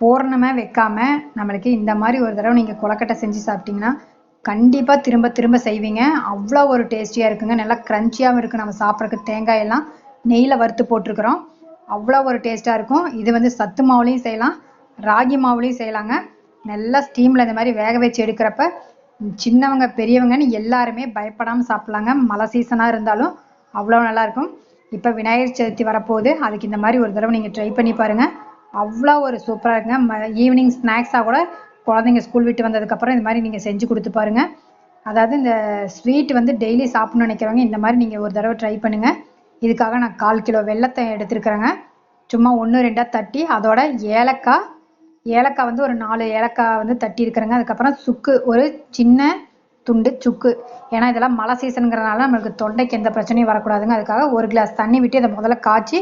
போர்ணமே வைக்காம நம்மளுக்கு இந்த மாதிரி ஒரு தடவை நீங்கள் கொலக்கட்டை செஞ்சு சாப்பிட்டீங்கன்னா கண்டிப்பாக திரும்ப திரும்ப செய்வீங்க. அவ்வளோ ஒரு டேஸ்டியாக இருக்குங்க. நல்லா க்ரன்ச்சியாகவும் இருக்குது நம்ம சாப்பிட்றதுக்கு தேங்காய் எல்லாம் நெய்யில் வறுத்து போட்டிருக்கிறோம். அவ்வளோ ஒரு டேஸ்ட்டாக இருக்கும். இது வந்து சத்து மாவுலையும் செய்யலாம். ராகி மாவுலையும் செய்யலாங்க. நல்லா ஸ்டீமில் இந்த மாதிரி வேக வச்சு எடுக்கிறப்ப சின்னவங்க பெரியவங்கன்னு எல்லாருமே பயப்படாமல் சாப்பிட்லாங்க. மழை சீசனாக இருந்தாலும் அவ்வளோ நல்லா இருக்கும். இப்போ விநாயகர் சதுர்த்தி வரப்போகுது. அதுக்கு இந்த மாதிரி ஒரு தடவை நீங்கள் ட்ரை பண்ணி பாருங்கள் அவ்வளோ ஒரு சூப்பராக இருக்குங்க. ம ஈவினிங் ஸ்நாக்ஸாக கூட குழந்தைங்க ஸ்கூல் விட்டு வந்ததுக்கப்புறம் இந்த மாதிரி நீங்கள் செஞ்சு கொடுத்து பாருங்கள் அதாவது இந்த ஸ்வீட் வந்து டெய்லி சாப்பிட்ணும்னு நினைக்கிறவங்க இந்த மாதிரி நீங்கள் ஒரு தடவை ட்ரை பண்ணுங்கள் இதுக்காக நான் கால் கிலோ வெல்லத்தை எடுத்துருக்குறேங்க. சும்மா ஒன்று ரெண்டாக தட்டி அதோட ஏலக்காய் ஏலக்காய் வந்து ஒரு நாலு ஏலக்காய் வந்து தட்டி இருக்கிறேங்க. அதுக்கப்புறம் சுக்கு ஒரு சின்ன துண்டு சுக்கு. ஏன்னா இதெல்லாம் மழை சீசனுங்கிறனால நம்மளுக்கு தொண்டைக்கு எந்த பிரச்சனையும் வரக்கூடாதுங்க. அதுக்காக ஒரு கிளாஸ் தண்ணி விட்டு அதை முதல்ல காய்ச்சி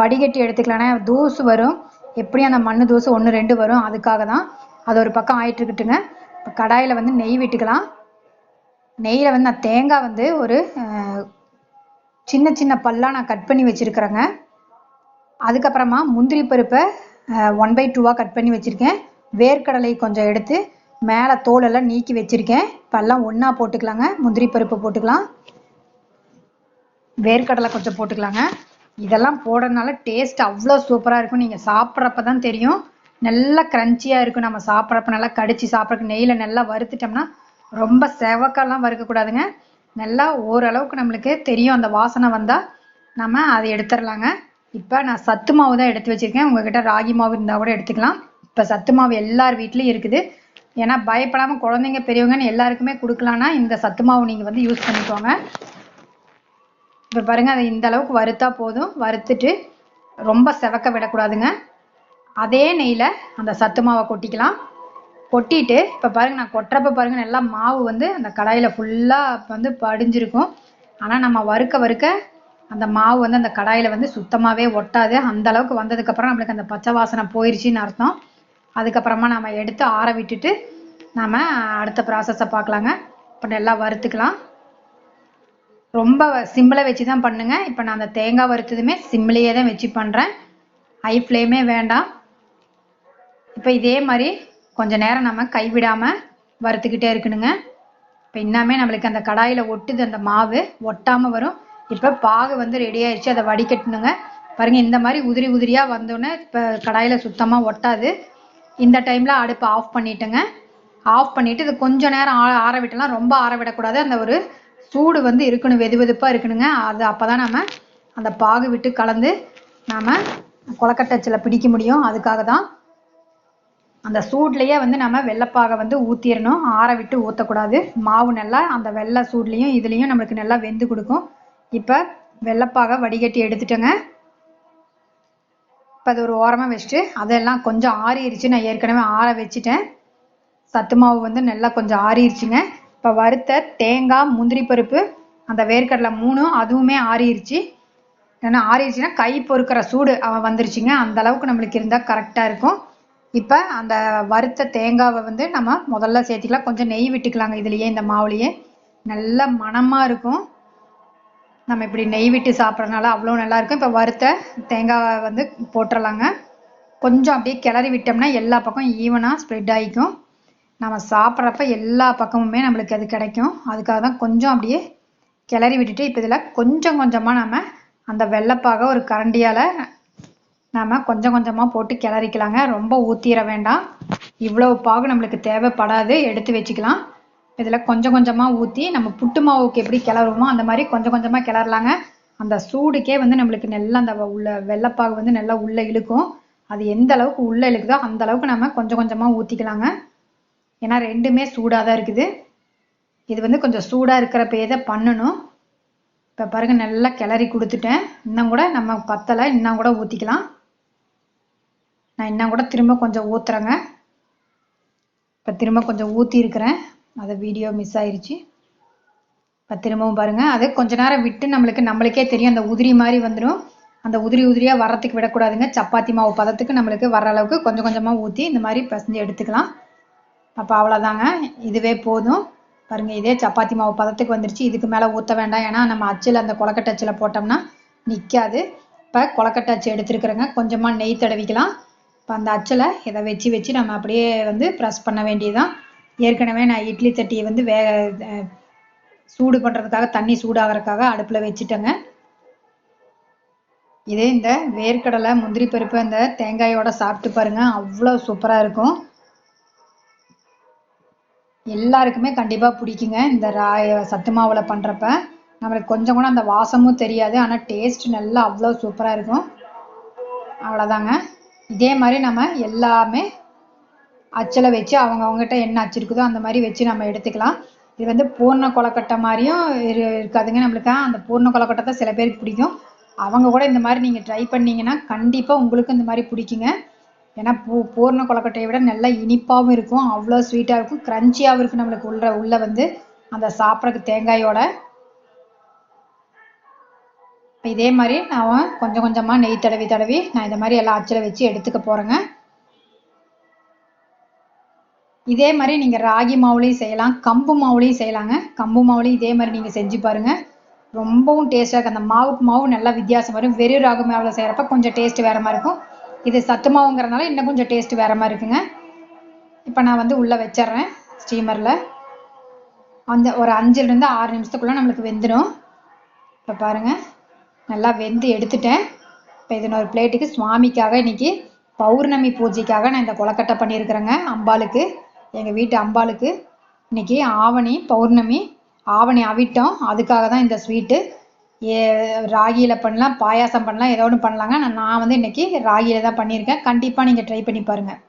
வடிகட்டி எடுத்துக்கலாம் தூசு வரும். எப்படியும் அந்த மண்ணு தோசை ஒன்று ரெண்டு வரும். அதுக்காக தான் அது ஒரு பக்கம் ஆயிட்டு இருக்கட்டுங்க. இப்போ கடாயில் வந்து நெய் விட்டுக்கலாம். நெய்யில் வந்து நான் தேங்காய் வந்து ஒரு சின்ன சின்ன பல்லாக நான் கட் பண்ணி வச்சுருக்கிறேங்க. அதுக்கப்புறமா முந்திரி பருப்பை ஒன் பை டூவாக கட் பண்ணி வச்சுருக்கேன். வேர்க்கடலை கொஞ்சம் எடுத்து மேலே தோலெல்லாம் நீக்கி வச்சுருக்கேன். இப்போல்லாம் ஒன்றா போட்டுக்கலாங்க. முந்திரி பருப்பு போட்டுக்கலாம். வேர்க்கடலை கொஞ்சம் போட்டுக்கலாங்க. இதெல்லாம் போடுறதுனால டேஸ்ட் அவ்வளோ சூப்பராக இருக்கும். நீங்கள் சாப்பிட்றப்ப தான் தெரியும். நல்லா க்ரன்ச்சியாக இருக்கும். நம்ம சாப்பிட்றப்ப நல்லா கடிச்சு சாப்பிட்றக்கு நெய்யில் நல்லா வறுத்துட்டோம்னா ரொம்ப செவக்கெல்லாம் வறுக்கக்கூடாதுங்க. நல்லா ஓரளவுக்கு நம்மளுக்கு தெரியும். அந்த வாசனை வந்தால் நம்ம அதை எடுத்துடலாங்க. இப்போ நான் சத்து மாவு தான் எடுத்து வச்சுருக்கேன். உங்ககிட்ட ராகி மாவு இருந்தால் கூட எடுத்துக்கலாம். இப்போ சத்து மாவு எல்லார் வீட்லேயும் இருக்குது. ஏன்னா பயப்படாமல் குழந்தைங்க பெரியவங்கன்னு எல்லாருக்குமே கொடுக்கலான்னா இந்த சத்து மாவு நீங்கள் வந்து யூஸ் பண்ணிக்கோங்க. இப்போ பாருங்கள் அதை இந்த அளவுக்கு வறுத்தா போதும். வறுத்துட்டு ரொம்ப செவக்க விடக்கூடாதுங்க. அதே நெய்யில் அந்த சத்து மாவை கொட்டிக்கலாம். கொட்டிட்டு இப்போ பாருங்க நான் கொட்டுறப்ப பாருங்க நல்லா மாவு வந்து அந்த கடாயில் ஃபுல்லாக வந்து படிஞ்சிருக்கும். ஆனால் நம்ம வறுக்க வறுக்க அந்த மாவு வந்து அந்த கடாயில் வந்து சுத்தமாகவே ஒட்டாது. அந்த அளவுக்கு வந்ததுக்கப்புறம் நம்மளுக்கு அந்த பச்சை வாசனை போயிடுச்சின்னு அர்த்தம். அதுக்கப்புறமா நம்ம எடுத்து ஆற விட்டுட்டு நாம் அடுத்த ப்ராசஸை பார்க்கலாங்க. இப்போ நல்லா வறுத்துக்கலாம். ரொம்ப சிம்மில் வச்சு தான் பண்ணுங்க. இப்போ நான் அந்த தேங்காய் வறுத்ததுமே சிம்மிலேயே தான் வச்சு பண்ணுறேன் ஹை ஃப்ளேமே வேண்டாம். இப்போ இதே மாதிரி கொஞ்சம் நேரம் நம்ம கைவிடாமல் வறுத்துக்கிட்டே இருக்கணுங்க. இப்போ இன்னமே நம்மளுக்கு அந்த கடாயில் ஒட்டுது அந்த மாவு ஒட்டாமல் வரும். இப்போ பாகு வந்து ரெடி ஆயிடுச்சு அதை வடிகட்டணுங்க. பாருங்கள் இந்த மாதிரி உதிரி உதிரியாக வந்தோடனே இப்போ கடாயில் சுத்தமாக ஒட்டாது. இந்த டைமில் அடுப்பை ஆஃப் பண்ணிட்டுங்க. ஆஃப் பண்ணிவிட்டு இது கொஞ்சம் நேரம் ஆ ஆற விட்டலாம். ரொம்ப ஆற விடக்கூடாது. அந்த ஒரு சூடு வந்து இருக்கணும் வெது வெதுப்பாக இருக்கணுங்க. அது அப்போ தான் நம்ம அந்த பாகு விட்டு கலந்து நாம் கொலக்கட்டச்சில் பிடிக்க முடியும். அதுக்காக தான் அந்த சூட்லேயே வந்து நம்ம வெள்ளைப்பாகை வந்து ஊற்றிடணும் ஆற விட்டு ஊற்றக்கூடாது மாவு நல்லா அந்த வெள்ளை சூட்லேயும் இதுலேயும் நம்மளுக்கு நல்லா வெந்து கொடுக்கும். இப்போ வெள்ளைப்பாகை வடிகட்டி எடுத்துட்டேங்க. இப்போ அது ஒரு ஓரமாக வச்சுட்டு அதெல்லாம் கொஞ்சம் ஆறிடுச்சு நான் ஏற்கனவே ஆற வச்சுட்டேன். சத்து மாவு வந்து நல்லா கொஞ்சம் ஆறிடுச்சுங்க இப்போ வறுத்த தேங்காய் முந்திரி பருப்பு அந்த வேர்க்கடலை மூணும் அதுவுமே ஆறிடுச்சு ஏன்னா ஆறிடுச்சுன்னா கை பொறுக்கிற சூடு அவன் வந்துருச்சுங்க. அந்த அளவுக்கு நம்மளுக்கு இருந்தால் கரெக்டாக இருக்கும். இப்போ அந்த வறுத்த தேங்காவை வந்து நம்ம முதல்ல சேர்த்திக்கலாம். கொஞ்சம் நெய் விட்டுக்கலாங்க இதுலேயே இந்த மாவுலேயே. நல்ல மணமாக இருக்கும். நம்ம இப்படி நெய் விட்டு சாப்பிட்றதுனால அவ்வளோ நல்லா இருக்கும். இப்போ வறுத்த தேங்காவை வந்து போட்டுடலாங்க கொஞ்சம் அப்படியே கிளறி விட்டோம்னா எல்லா பக்கம் ஈவனாக ஸ்ப்ரெட் ஆகிக்கும். நம்ம சாப்பிட்றப்ப எல்லா பக்கமுமே நம்மளுக்கு அது கிடைக்கும். அதுக்காக தான் கொஞ்சம் அப்படியே கிளறி விட்டுட்டு இப்போ இதில் கொஞ்சம் கொஞ்சமாக நம்ம அந்த வெள்ளப்பாக ஒரு கரண்டியால் நம்ம கொஞ்சம் கொஞ்சமாக போட்டு கிளறிக்கலாங்க. ரொம்ப ஊற்றிட வேண்டாம். இவ்வளோ பாகு நம்மளுக்கு தேவைப்படாது. எடுத்து வச்சுக்கலாம். இதில் கொஞ்சம் கொஞ்சமாக ஊற்றி நம்ம புட்டு மாவுக்கு எப்படி கிளறுவோமோ அந்த மாதிரி கொஞ்சம் கொஞ்சமாக கிளறலாங்க. அந்த சூடுக்கே வந்து நம்மளுக்கு நல்லா அந்த உள்ள வெள்ளைப்பாகு வந்து நல்லா உள்ளே இழுக்கும். அது எந்த அளவுக்கு உள்ளே இழுக்குதோ அந்த அளவுக்கு நம்ம கொஞ்சம் கொஞ்சமாக ஊற்றிக்கலாங்க ஏன்னா ரெண்டுமே சூடாக தான் இருக்குது. இது வந்து கொஞ்சம் சூடாக இருக்கிறப்பயே தான் பண்ணணும்? இப்போ பாருங்க நல்லா கிளறி கொடுத்துட்டேன். இன்னும் கூட நம்ம பத்தலை இன்னும் கூட ஊற்றிக்கலாம் நான் இன்னும் கூட திரும்ப கொஞ்சம் ஊற்றுறேங்க இப்போ திரும்ப கொஞ்சம் ஊற்றிருக்கிறேன் அதை வீடியோ மிஸ் ஆயிடுச்சு இப்போ திரும்பவும் பாருங்கள் அது கொஞ்ச நேரம் விட்டு நம்மளுக்கு நம்மளுக்கே தெரியும் அந்த உதிரி மாதிரி வந்துடும் அந்த உதிரி உதிரியாக வரத்துக்கு விடக்கூடாதுங்க. சப்பாத்தி மாவு பதத்துக்கு நம்மளுக்கு வர அளவுக்கு கொஞ்சம் கொஞ்சமாக ஊற்றி இந்த மாதிரி பிசைஞ்சு எடுத்துக்கலாம். அப்போ அவ்வளோதாங்க இதுவே போதும். பாருங்கள் இதே சப்பாத்தி மாவு பதத்துக்கு வந்துருச்சு. இதுக்கு மேலே ஊற்ற வேண்டாம். ஏன்னா நம்ம அச்சில் அந்த கொலக்கட்டை அச்சில் போட்டோம்னா நிற்காது இப்போ கொலக்கட்டை அச்சு எடுத்துருக்குறேங்க. கொஞ்சமாக நெய் தடவிக்கலாம். இப்போ அந்த அச்சில் இதை வச்சு வச்சு நம்ம அப்படியே வந்து ப்ரெஸ் பண்ண வேண்டியதுதான். ஏற்கனவே நான் இட்லி சட்டியை வந்து வே சூடு பண்ணுறதுக்காக தண்ணி சூடாகிறதுக்காக அடுப்பில் வச்சுட்டேங்க. இதே இந்த வேர்க்கடலை முந்திரி பருப்பு அந்த தேங்காயோட சாப்பிட்டு பாருங்க. அவ்வளோ சூப்பராக இருக்கும். எல்லாருக்குமே கண்டிப்பாக பிடிக்குங்க. இந்த ராய சத்து மாவில் பண்ணுறப்ப நம்மளுக்கு கொஞ்சம் கூட அந்த வாசமும் தெரியாது. ஆனால் டேஸ்ட் நல்லா அவ்வளோ சூப்பராக இருக்கும். அவ்வளோதாங்க இதே மாதிரி நம்ம எல்லாமே அச்சில் வச்சு அவங்கவுங்ககிட்ட என்ன அச்சிருக்குதோ அந்த மாதிரி வச்சு நம்ம எடுத்துக்கலாம். இது வந்து பூர்ண கொலக்கட்டை மாதிரியும் இரு இருக்காதுங்க நம்மளுக்கு. அந்த பூர்ண கொலக்கட்டை தான் சில பேருக்கு பிடிக்கும். அவங்க கூட இந்த மாதிரி நீங்கள் ட்ரை பண்ணிங்கன்னா கண்டிப்பாக உங்களுக்கு இந்த மாதிரி பிடிக்குங்க. ஏன்னா பூ பூர்ண கொலக்கட்டையை விட நல்லா இனிப்பாகவும் இருக்கும் அவ்வளோ ஸ்வீட்டாக இருக்கும் க்ரன்ச்சியாகவும் இருக்கும் நம்மளுக்கு உள்ள உள்ள வந்து அந்த சாப்பிட்றதுக்கு தேங்காயோட. இதே மாதிரி நான் கொஞ்சம் கொஞ்சமாக நெய் தடவி தடவி நான் இந்த மாதிரி எல்லாம் அச்சில் வச்சு எடுத்துக்க போகிறேங்க இதே மாதிரி நீங்கள் ராகி மாவுலையும் செய்யலாம் கம்பு மாவுலையும் செய்யலாங்க. கம்பு மாவுலையும் இதே மாதிரி நீங்கள் செஞ்சு பாருங்கள் ரொம்பவும் டேஸ்ட்டாக இருக்கும் அந்த மாவுக்கு மாவு நல்லா வித்தியாசம் வரும். வெறும் ராகு மாவில் செய்கிறப்ப கொஞ்சம் டேஸ்ட் வேறு மாதிரி இருக்கும். இது சத்துமாவுங்கிறதுனால இன்னும் கொஞ்சம் டேஸ்ட் வேறு மாதிரி இருக்குங்க. இப்போ நான் வந்து உள்ளே வச்சிட்றேன் ஸ்டீமரில் அந்த ஒரு அஞ்சுலேருந்து ஆறு நிமிஷத்துக்குள்ளே நம்மளுக்கு வெந்துடும். இப்போ பாருங்கள் நல்லா வெந்து எடுத்துட்டேன். இப்போ இது ஒரு பிளேட்டுக்கு சுவாமிக்காக இன்றைக்கி பௌர்ணமி பூஜைக்காக நான் இந்த கொலக்கட்டை பண்ணியிருக்கிறேங்க அம்பாளுக்கு. எங்கள் வீட்டு அம்பாளுக்கு. இன்னைக்கு ஆவணி பௌர்ணமி ஆவணி அவிட்டம் அதுக்காக தான் இந்த ஸ்வீட்டு ஏ ராகியில் பண்ணலாம் பாயாசம் பண்ணலாம் ஏதோ ஒன்று பண்ணலாங்க. நான் நான் வந்து இன்னைக்கு ராகியில் தான் பண்ணியிருக்கேன். கண்டிப்பாக நீங்கள் ட்ரை பண்ணி பாருங்கள்